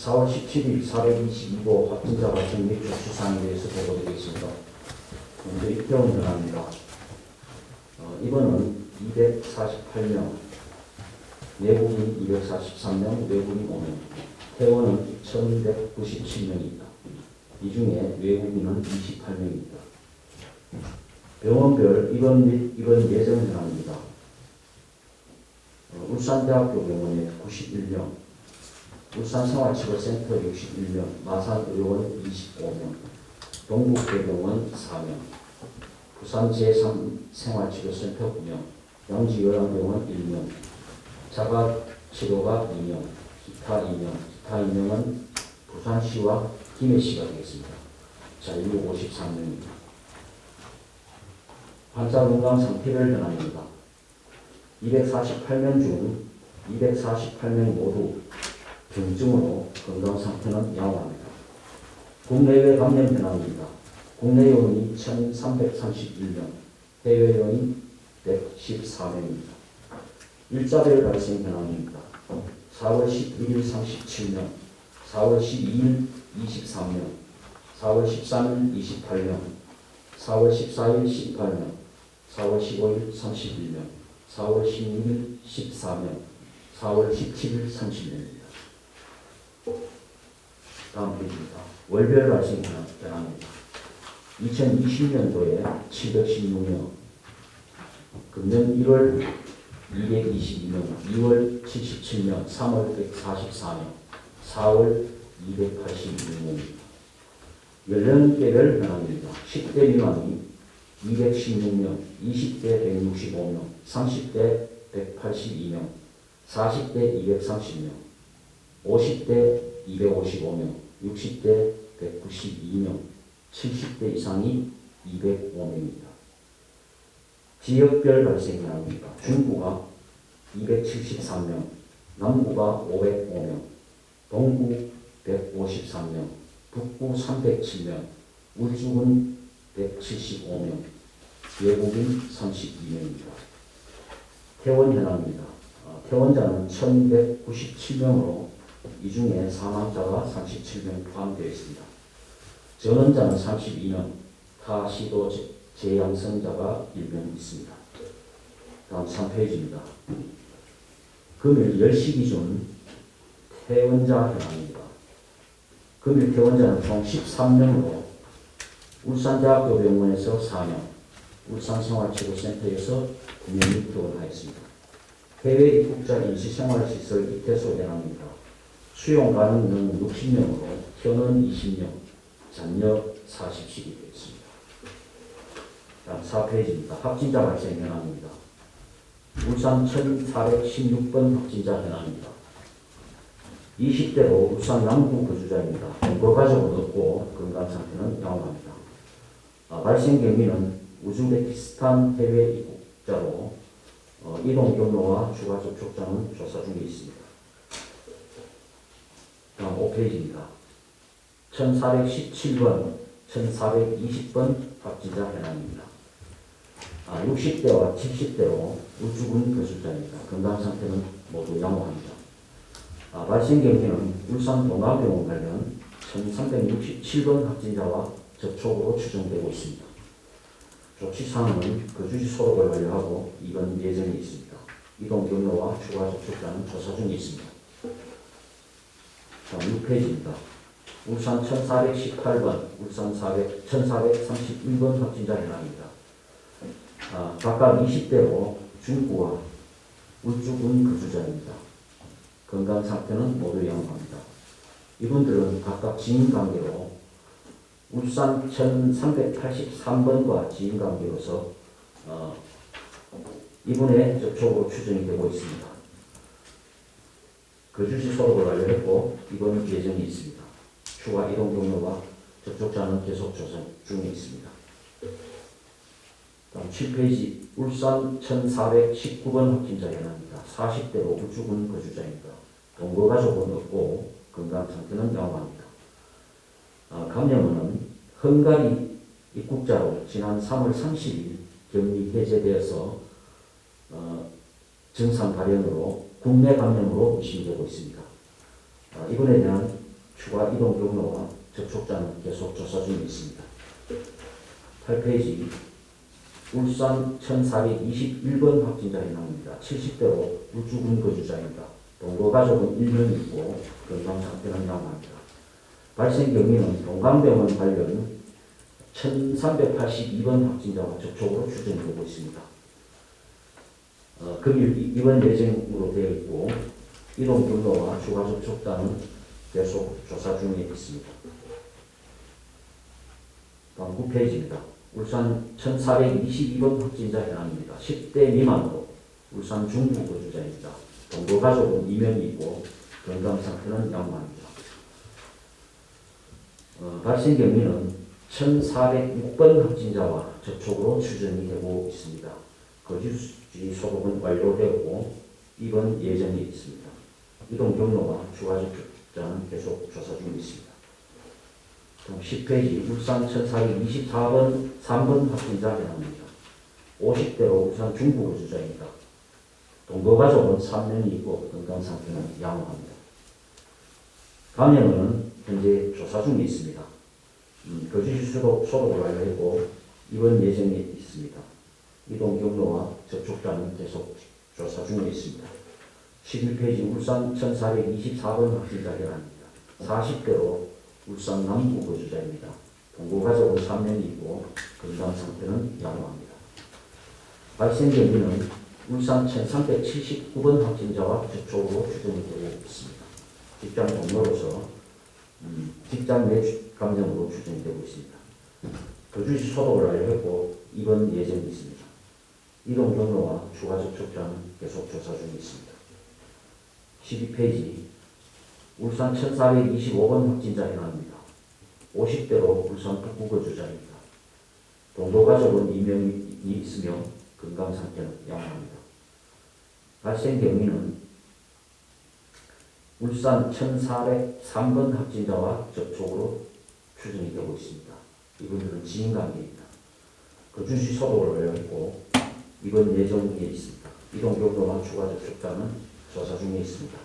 4월 17일 422호 확진자 발생 및 조치사항에 대해서 보고드리겠습니다. 먼저 입병 전화입니다. 어, 이번은 248명, 내국인 243명, 외국인 5명, 퇴원은 1197명입니다. 이 중에 외국인은 28명입니다. 병원별 입원 및 입원 예정 전화입니다. 어, 울산대학교 병원에 91명, 울산생활치료센터 61명, 마산의료원 25명, 동국대병원 4명, 부산 제3생활치료센터 9명, 양지요양병원 1명, 자가치료가 2명, 기타 2명, 기타 2명은 부산시와 김해시가 되겠습니다. 자, 153명입니다. 환자 건강 상태별 변화입니다. 248명 중 248명 모두 병증으로 건강 상태는 양호합니다. 국내외 감염 현황입니다. 국내 요인이 1,331명, 해외 요인 114명입니다. 일자별 발생 현황입니다. 4월 11일 37명, 4월 12일 23명, 4월 13일 28명, 4월 14일 18명, 4월 15일 31명, 4월 16일 14명, 4월 17일 30명입니 다. 다음 페이지입니다. 월별 발생 변화입니다. 2020년도에 716명, 금년 1월 222명, 2월 77명, 3월 144명, 4월 282명입니다. 연령대별 변화입니다. 10대 미만이 216명, 20대 165명, 30대 182명, 40대 230명, 50대 255명, 60대 192명, 70대 이상이 205명입니다. 지역별 발생 현황입니다. 중구가 273명, 남구가 505명, 동구 153명, 북구 307명, 울주군 175명, 외국인 32명입니다. 퇴원 현황입니다. 어, 퇴원자는 1197명으로 이 중에 사망자가 37명 포함되어 있습니다. 전원자는 32명, 타 시도 제- 재양성자가 1명 있습니다. 다음 3페이지입니다. 금일 10시 기준 퇴원자 현황입니다. 금일 퇴원자는 총 13명으로 울산대학교 병원에서 4명, 울산생활치료센터에서 9명이 퇴원하였습니다. 해외 입국자 임시생활시설 입퇴소 현황입니다. 수용 가능은 60명으로 현원 20명, 잔여 40씩이 되었습니다. 다음 4페이지입니다. 확진자 발생 현황입니다. 울산 1416번 확진자 현황입니다. 20대로 울산 남구 거주자입니다. 동거 가족은 없고 건강 상태는 양호합니다. 아, 발생 경위는 우즈베키스탄 해외 입국자로 어, 이동 경로와 추가 접촉자는 조사 중에 있습니다. 5페이지입니다. 1417번, 1420번 확진자 현황입니다. 아, 60대와 70대로 우주군 거주자입니다. 건강 상태는 모두 양호합니다. 아, 발생 경위는 울산 동아병원 관련 1367번 확진자와 접촉으로 추정되고 있습니다. 조치사항은 거주지 소록을 완료하고 이번 예정이 있습니다. 이동 경로와 추가 접촉자는 조사 중에 있습니다. 다음 6페이지입니다. 울산 1418번, 울산 400, 1431번 확진자 현황입니다. 아, 각각 20대로 중구와 울주군 거주자입니다. 건강 상태는 모두 양호합니다. 이분들은 각각 지인 관계로 울산 1383번과 지인 관계로서 어, 이분의 접촉으로 추정이 되고 있습니다. 거주지 소록을 완료했고 이번 예정이 있습니다. 추가 이동 경로와 접촉자는 계속 조사 중에 있습니다. 다음 7페이지 울산 1419번 확진자 현황입니다. 40대로 울주군 거주자입니다. 동거 가족은 없고 건강 상태는 양호합니다. 아, 감염은 헝가리 입국자로 지난 3월 30일 격리 해제되어서 어, 증상 발현으로 국내 감염으로 의심되고 있습니다. 아, 이번에 대한 추가 이동 경로와 접촉자는 계속 조사 중에 있습니다. 8페이지 울산 1421번 확진자 해당입니다. 70대로 울주군 거주자입니다. 동거 가족은 1명 있고 건강 상태는 양호합니다. 발생 경위는 동강병원 관련 1382번 확진자와 접촉으로 추정되고 있습니다. 어, 금일 이- 입원 예정으로 되어 있고 이동 경로와 추가 접촉자는 계속 조사 중에 있습니다. 다음 9페이지입니다. 울산 1422번 확진자 현황입니다. 10대 미만으로 울산 중부 거주자입니다. 동거 가족은 2명이 있고 건강 상태는 양호합니다. 어, 발생 경위는 1406번 확진자와 접촉으로 추정이 되고 있습니다. 거주지 소독은 완료되었고 입원 예정이 있습니다. 이동 경로와 추가 접촉자는 계속 조사. 다음 10페이지 울산 1424번 3번 확진자 해당입니다. 50대로 울산 중부 거주자입니다. 동거 가족은 3명이 있고 건강 상태는 양호합니다. 감염은 현재 조사 중에 있습니다. 음, 거주지 소독, 소독을 완료했고 입원 예정이 있습니다. 이동 경로와 접촉자는 계속 조사 중에 있습니다. 11페이지 울산 1424번 확진자 현황입니다. 40대로 울산 남부 거주자입니다. 동거 가족은 3명이 있고 건강 상태는 양호합니다. 발생 경위는 울산 1379번 확진자와 접촉으로 추정이 되고 있습니다. 직장 동료로서 음, 직장 내 감염으로 추정이 되고 있습니다. 거주지 소독을 완료했고 입원 예정이 있습니다. 이동 경로와 추가 접촉자는 계속 조사 중에 있습니다. 12페이지 울산 1425번 확진자 현황입니다. 50대로 울산 북구 거주자입니다. 동거 가족은 2명이 있으며 건강 상태는 양호합니다. 발생 경위는 울산 1403번 확진자와 접촉으로 추정이 되고 있습니다. 이분들은 지인관계입니다. 거주지 소독을 완료했고 이번 예정에 있습니다. 이동 경로와 추가 접촉자는 조사 중에 있습니다.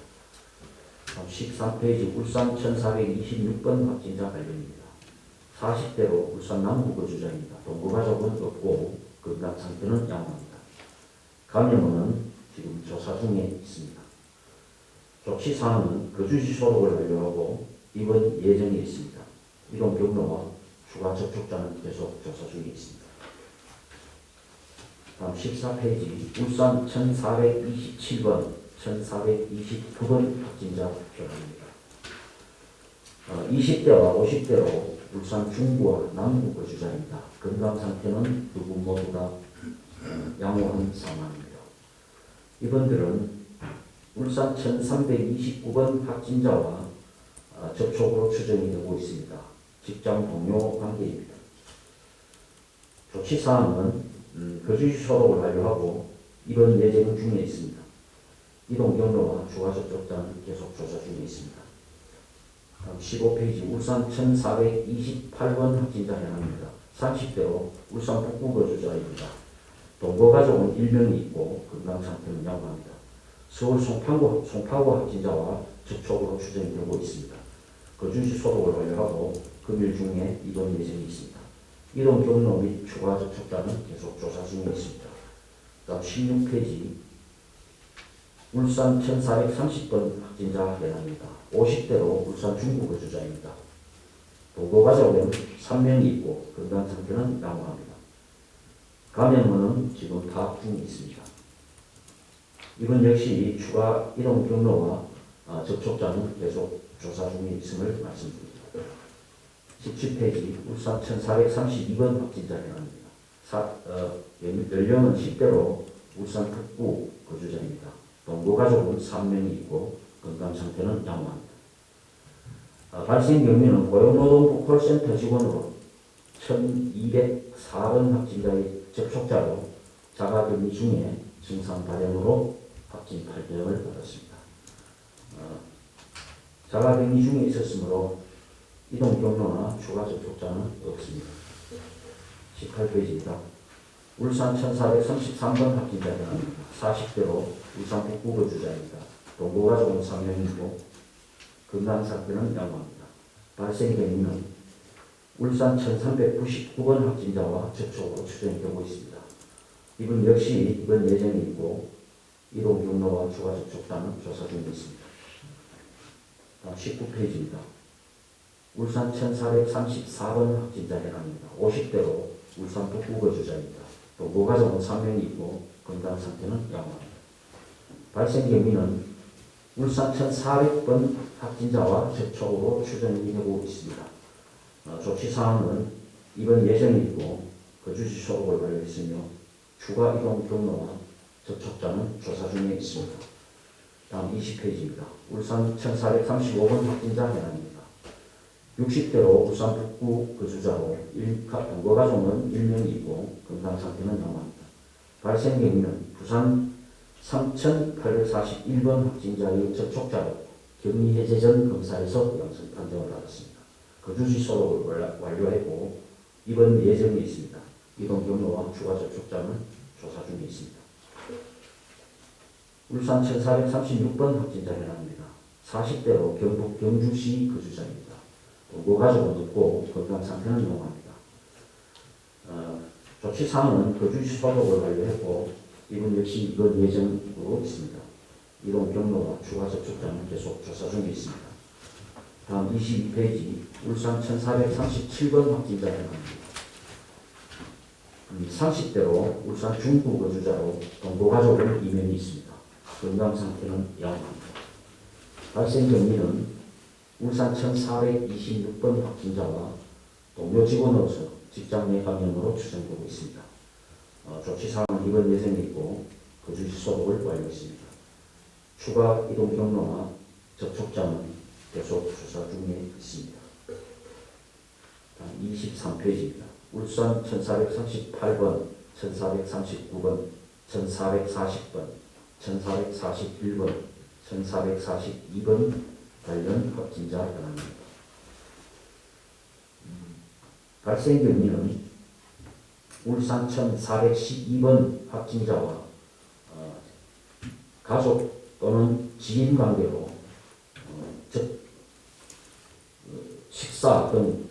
다음 13페이지 울산 1426번 확진자 관련입니다. 40대로 울산 남부 거주자입니다. 동거 가족은 없고 건강 상태는 양호합니다. 감염은 지금 조사 중에 있습니다. 조치 사항은 거주지 소독을 완료하고 입원 예정에 있습니다. 이동 경로와 추가 접촉자는 계속 조사 중에 있습니다. 다음 14페이지 울산 1427번, 1429번 확진자 표현입니다. 어, 20대와 50대로 울산 중부와 남부 거주자입니다. 건강 상태는 두분 모두 다 어, 양호한 상황입니다. 이분들은 울산 1329번 확진자와 어, 접촉으로 추정이 되고 있습니다. 직장 동료 관계입니다. 조치사항은 음, 거주지 소독을 완료하고 이번 예정 중에 있습니다. 이동 경로와 추가 접촉자는 계속 조사 중에 있습니다. 다음 15페이지 울산 1428번 확진자 현황입니다. 30대로 울산 북부 거주자입니다. 동거 가족은 1명이 있고 건강 상태는 양호합니다. 서울 송파구, 송파구 확진자와 접촉으로 추정이 되고 있습니다. 거주지 소독을 완료하고 금일 중에 입원 예정이 있습니다. 이동 경로 및 추가 접촉자는 계속 조사 중에 있습니다. 다음 16페이지 울산 1430번 확진자 해당입니다. 50대로 울산 중부 거주자입니다. 동거 가족은 3명이 있고 건강 상태는 양호합니다. 감염은 지금 파악 중에 있습니다. 이번 역시 추가 이동 경로와 아, 접촉자는 계속 조사 중에 있음을 말씀드립니다. 17페이지 울산 1432번 확진자 현황입니다. 사, 어, 연- 연령은 10대로 울산 북부 거주자입니다. 동거 가족은 3명이 있고 건강 상태는 양호합니다. 아, 발생 경위는 고용노동부 콜센터 직원으로 1204번 확진자의 접촉자로 자가격리 중에 증상 발현으로 확진 발병을 받았습니다. 어, 자가격리 중에 있었으므로 이동 경로나 추가 접촉자는 없습니다. 18페이지입니다. 울산 1433번 확진자 현황입니다. 40대로 울산 북부 거주자입니다. 동거 가족은 3명이고 건강 상태는 양호합니다. 발생 경위는 울산 1399번 확진자와 접촉으로 추정이 되고 있습니다. 이분 역시 이번 예정이 있고 이동 경로와 추가 접촉자는 조사 중에 있습니다. 다음 19페이지입니다. 울산 1434번 확진자 해당입니다. 50대로 울산 북구 거 주자입니다. 또 모가족은 3명이 있고 건강 상태는 양호합니다. 발생 경위는 울산 1400번 확진자와 접촉으로 추정이 되고 있습니다. 어, 조치 사항은 이번 예정이 있고 거주지 소록을 완료했으며 추가 이동 경로와 접촉자는 조사 중에 있습니다. 다음 20페이지입니다. 울산 1435번 확진자 해당입니다. 60대로 울산 북구 거주자로 일, 가, 동거가족은 1명이고 건강 상태는 양호합니다. 발생 경위는 부산 3,841번 확진자의 접촉자로 격리 해제 전 검사에서 양성 판정을 받았습니다. 거주지 소록을 완료- 완료했고 이번 예정이 있습니다. 이동 경로와 추가 접촉자는 조사 중에 있습니다. 울산 1436번 확진자 해당입니다. 40대로 경북 경주시 거주자입니다. 고가족은 없고 건강 상태는 영호합니다. 어, 조치 사항은 거주지 소독을 완료했고 이분 역시 이번 예정으로 있습니다. 이동 경로와 추가 접촉자는 계속 조사 중에 있습니다. 다음 22페이지 울산 1437번 확진자 해당입니다. 30대로 울산 중구 거주자로 동거가족은 2명이 있습니다. 건강 상태는 양호합니다. 발생 경위는 울산 1426번 확진자와 동료 직원으로서 직장 내 감염으로 추정되고 있습니다. 어, 조치 사항은 이번 예정이 있고 거주지 소독을 완료했습니다. 추가 이동 경로와 접촉자는 계속 조사 중에 있습니다. 다음 23페이지입니다. 울산 1438번, 1439번, 1440번, 1441번, 1442번 관련 확진자 현황입니다. 음, 발생 경위는 울산 1412번 확진자와 어, 가족 또는 지인 관계로 어, 즉 어, 식사 등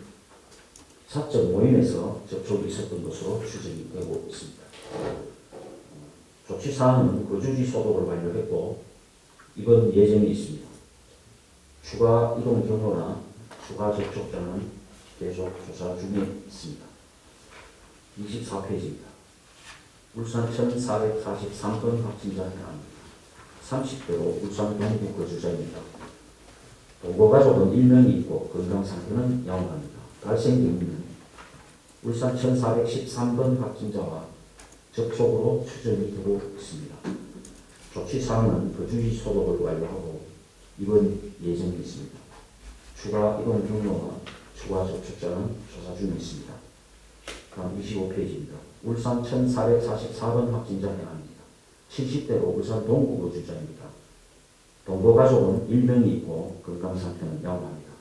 사적 모임에서 접촉이 있었던 것으로 추정이 되고 있습니다. 조치 사항은 거주지 소독을 완료했고 이번 예정이 있습니다. 추가 이동 경로나 추가 접촉자는 계속 조사 중에 있습니다. 24페이지입니다. 울산 1443번 확진자 현황입니다. 30대로 울산 동구 거주자입니다. 동거가족은 1명이 있고 건강 상태는 양호합니다. 발생 경위는 울산 1413번 확진자와 접촉으로 추정이 되고 있습니다. 조치 사항은 거주지 소독을 완료하고 이번 예정이 있습니다. 추가 이동 경로와 추가 접촉자는 조사 중에 있습니다. 다음 25페이지입니다. 울산 1444번 확진자 해당입니다. 70대로 울산 동구 거주자입니다. 동거 가족은 1명이 있고 건강 상태는 양호합니다.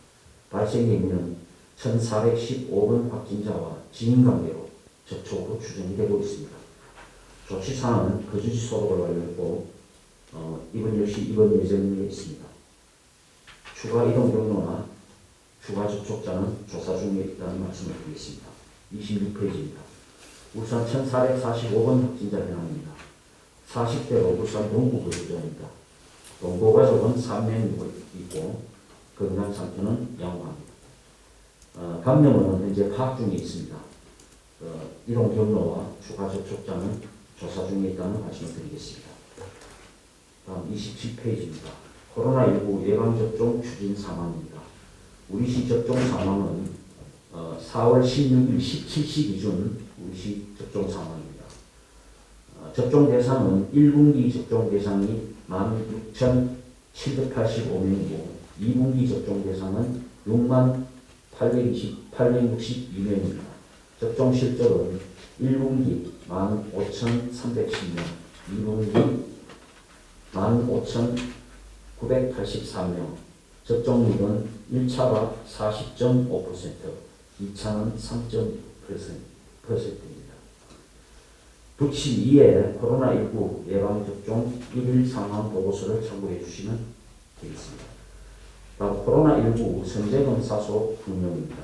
발생 경위는 1415번 확진자와 지인관계로 접촉으로 추정이 되고 있습니다. 조치 사항은 거주지 소독을 완료했고 어, 이번 역시 이번 예정에 있습니다. 추가 이동 경로나 추가 접촉자는 조사 중에 있다는 말씀을 드리겠습니다. 26페이지입니다. 울산 1445번 확진자 현황입니다. 40대로 울산 동구 거주자입니다. 동거가족은 3명 있고 건강 상태는 양호합니다. 어, 감염은 현재 파악 중에 있습니다. 어, 이동 경로와 추가 접촉자는 조사 중에 있다는 말씀을 드리겠습니다. 다음 27페이지입니다. 코로나19 예방접종 추진 상황입니다. 우리시 접종 상황은 어, 4월 16일 17시 기준 우리시 접종 상황입니다. 어, 접종 대상은 1분기 접종 대상이 16,785명이고 2분기 접종 대상은 6만 862명입니다. 접종 실적은 1분기 15,310명, 2분기 15,983명, 접종률은 1차가 40.5%, 2차는 3.9%입니다. 부침 2에 코로나19 예방접종 1일 상황 보고서를 참고해 주시면 되겠습니다. 바로 코로나19 선제검사소 운영입니다.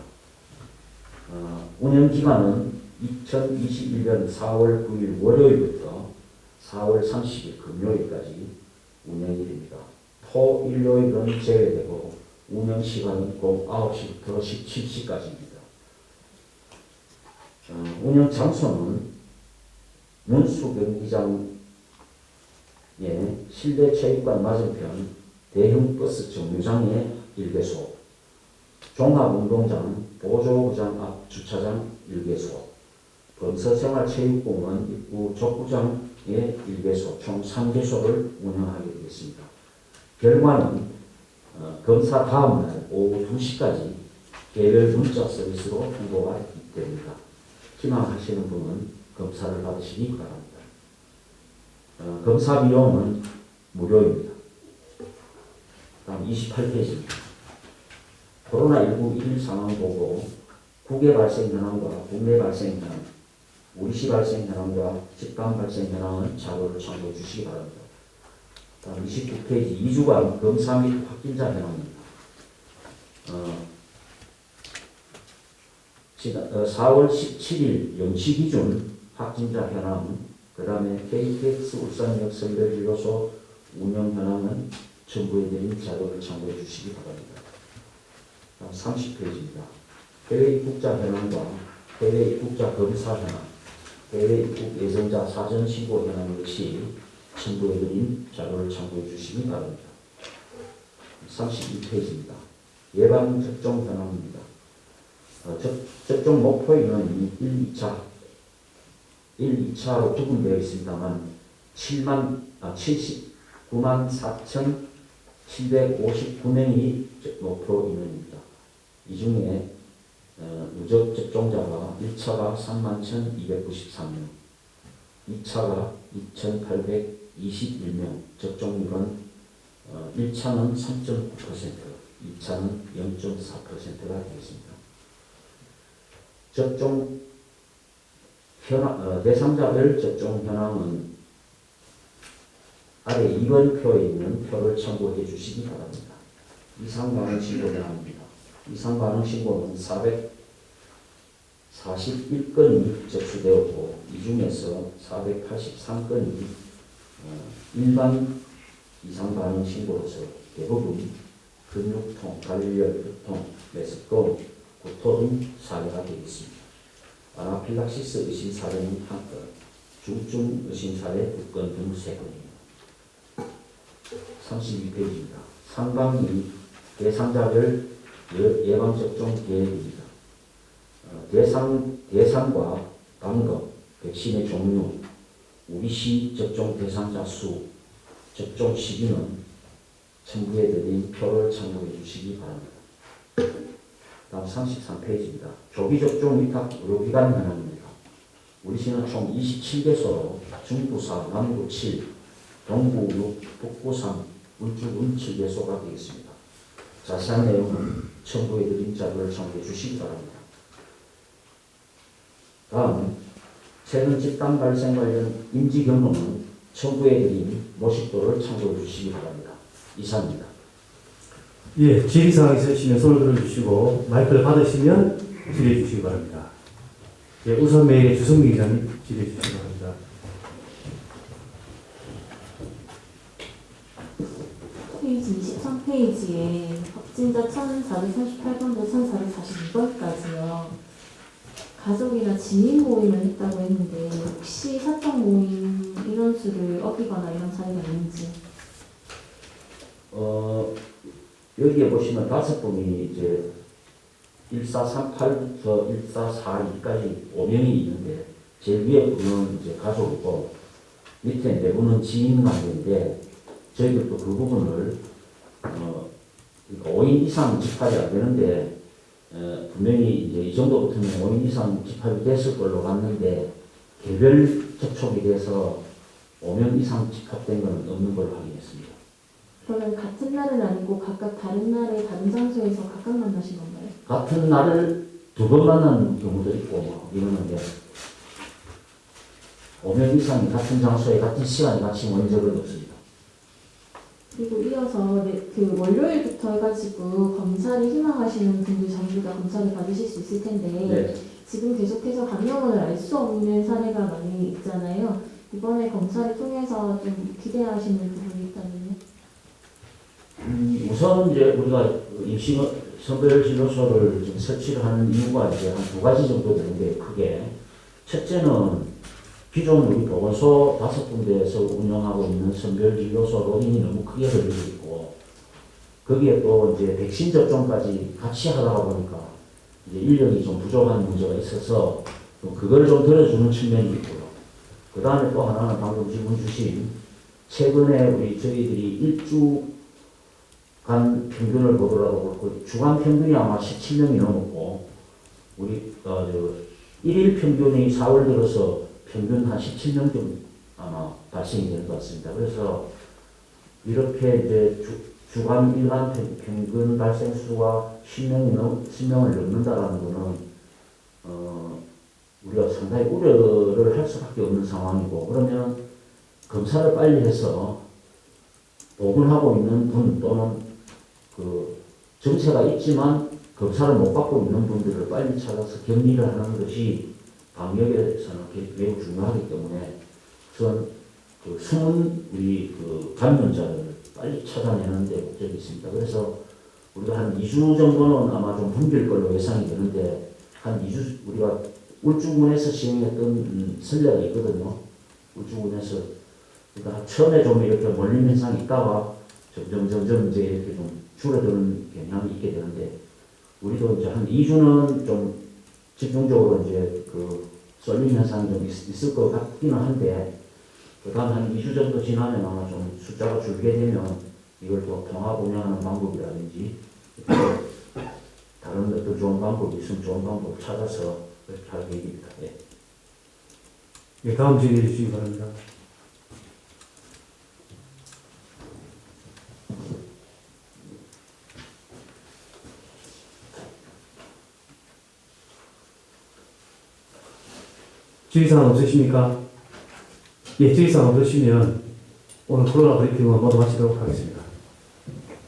어, 운영 기간은 2021년 4월 9일 월요일부터 4월 30일 금요일까지 운영이 됩니다. 토, 일요일은 제외되고 운영 시간은 꼭 9시부터 17시까지입니다. 어, 운영 장소는 문수 경기장의 실내 체육관 맞은편 대형 버스 정류장의 일개소, 종합운동장 보조구장 앞 주차장 일개소, 검서생활체육공원 입구 족구장의 일개소 총 3개소를 운영하게 되겠습니다. 결과는 어, 검사 다음 날 오후 2시까지 개별 문자 서비스로 통보가 됩니다. 희망하시는 분은 검사를 받으시기 바랍니다. 어, 검사 비용은 무료입니다. 다음 28페이지입니다. 코로나19 1일 상황 보고 국외 발생 현황과 국내 발생 현황, 우리시 발생 현황과 집단 발생 현황은 자료를 참고해 주시기 바랍니다. 다음 29페이지 2주간 검사 및 확진자 현황입니다. 어, 지난 어, 4월 17일 0시 기준 확진자 현황, 그 다음에 KTX 울산역 선별진료소 운영 현황은 첨부해드린 자료를 참고해 주시기 바랍니다. 다음 30페이지입니다. 해외 입국자 현황과 해외 입국자 검사 현황, 해외 입국 예정자 사전 신고 현황 역시 첨부해드린 자료를 참고해 주시기 바랍니다. 32페이지입니다. 예방 접종 현황입니다. 어, 접, 접종 목표인은 1, 2차, 1, 2차로 구분되어 있습니다만 7만, 아, 79만 4,759명이 목표 인원입니다. 이 중에 어, 누적 접종자가 1차가 3만 1,293명, 2차가 2,821명, 접종률은 어, 1차는 3.9%, 2차는 0.4%가 되겠습니다. 접종 현황, 어, 대상자별 접종 현황은 아래 2번 표에 있는 표를 참고해 주시기 바랍니다. 이상 반응 신고 현황입니다. 이상 반응 신고는 441건이 접수되었고 이 중에서 483건이 어, 일반 이상 반응 신고로서 대부분 근육통, 관절통, 메스꺼움, 구토 사례가 되겠습니다. 아나필락시스 의심 사례는 한 건, 중증 의심 사례 두 건 등 세 건입니다. 32페이지입니다. 상반기 대상자별 예- 예방접종 계획입니다. 어, 대상, 대상과 방법, 백신의 종류, 우리시 접종 대상자 수, 접종 시기는 첨부해드린 표를 참고해 주시기 바랍니다. 다음 33페이지입니다. 조기 접종 위탁 의료기관 현황입니다. 우리 시는 총 27개소로 중부 4, 남부 7, 동부 6, 북부 3, 울주군 7개소가 되겠습니다. 자세한 내용은 첨부해드린 자료를 참고해 주시기 바랍니다. 다음, 최근 집단 발생 관련 임시 경로는 첨부해드린 모식도를 참고해 주시기 바랍니다. 이상입니다. 예, 질의사항 있으시면 손을 들어주시고 마이크를 받으시면 질의해 주시기 바랍니다. 예, 우선 메일에 주성미 기자님 질의해 주시기 바랍니다. 페이지 23페이지에 확진자 1438번부터 1442번까지요. 가족이나 지인 모임을 했다고 했는데 혹시 사적 모임 이런 수를 어기거나 이런 사례가 있는지. 어, 여기에 보시면 다섯 분이 이제 1438부터 1442까지 5명이 있는데 제일 위에 분은 이제 가족이고 밑에 네 분은 지인 관계인데 저희들도 그 부분을 어, 5인 이상 집합이 안 되는데 어, 분명히 이제 이 정도부터는 5인 이상 집합이 됐을 걸로 봤는데 개별 접촉이 돼서 5명 이상 집합된 건 없는 걸로 확인했습니다. 그러면 같은 날은 아니고 각각 다른 날에 다른 장소에서 각각 만나신 건가요? 같은 날을 두 번 만나는 경우도 있고 뭐 이러는데 5명 이상이 같은 장소에 같은 시간에 같이 모인 적은 없습니다. 그리고 이어서 네, 그 월요일부터 해가지고 검사를 희망하시는 분들 전부 다 검사를 받으실 수 있을 텐데 네. 지금 계속해서 감염을 알 수 없는 사례가 많이 있잖아요. 이번에 검사를 통해서 좀 기대하시는 부분이 있다면요? 음, 우선 이제 우리가 임시 선별 진료소를 좀 설치를 하는 이유가 이제 한 두 가지 정도 되는데 크게 첫째는 기존 우리 보건소 다섯 군데에서 운영하고 있는 선별 진료소 로딩이 너무 크게 걸리고 있고 거기에 또 이제 백신 접종까지 같이 하다가 보니까 이제 인력이 좀 부족한 문제가 있어서 또 그걸 좀 들어주는 측면이 있고요. 그 다음에 또 하나는 방금 질문 주신 최근에 우리 저희들이 일주 간 평균을 보더라도 그 주간 평균이 아마 17명이 넘었고 우리 어, 저 일일 평균이 4월 들어서 평균 한 17명 좀 아마 발생이 되는 것 같습니다. 그래서 이렇게 이제 주, 주간 일간 평- 평균 발생 수가 10명이 넘 10명을 넘는다라는 거는 어, 우리가 상당히 우려를 할 수밖에 없는 상황이고 그러면 검사를 빨리 해서 보건하고 있는 분 또는 그 정체가 있지만 검사를 못 받고 있는 분들을 빨리 찾아서 격리를 하는 것이 방역에서는 게- 매우 중요하기 때문에 우선 그 숨은 우리 그 감염자를 빨리 찾아내는 데 목적이 있습니다. 그래서 우리가 한 2주 정도는 아마 좀 붐빌 걸로 예상이 되는데 한 2주 우리가 울주군에서 시행했던 음, 선례가 있거든요. 울주군에서 그러니까 처음에 좀 이렇게 몰림 현상이 있다가 점점 점점 이제 이렇게 좀 줄어드는 경향이 있게 되는데 우리도 이제 한 2주는 좀 집중적으로 이제 그 쏠림 현상이 좀 있, 있을 것 같기는 한데 그 다음 한 2주 정도 지나면 아마 좀 숫자가 줄게 되면 이걸 또 통합 운영하는 방법이라든지 또 다른 어떤 좋은 방법이 있으면 좋은 방법 찾아서 할 계획입니다. 예. 예, 다음 질의해 주시기 바랍니다. 질의사항 없으십니까? 예, 질의사항 없으시면 오늘 코로나 브리핑은 모두 마치도록 하겠습니다.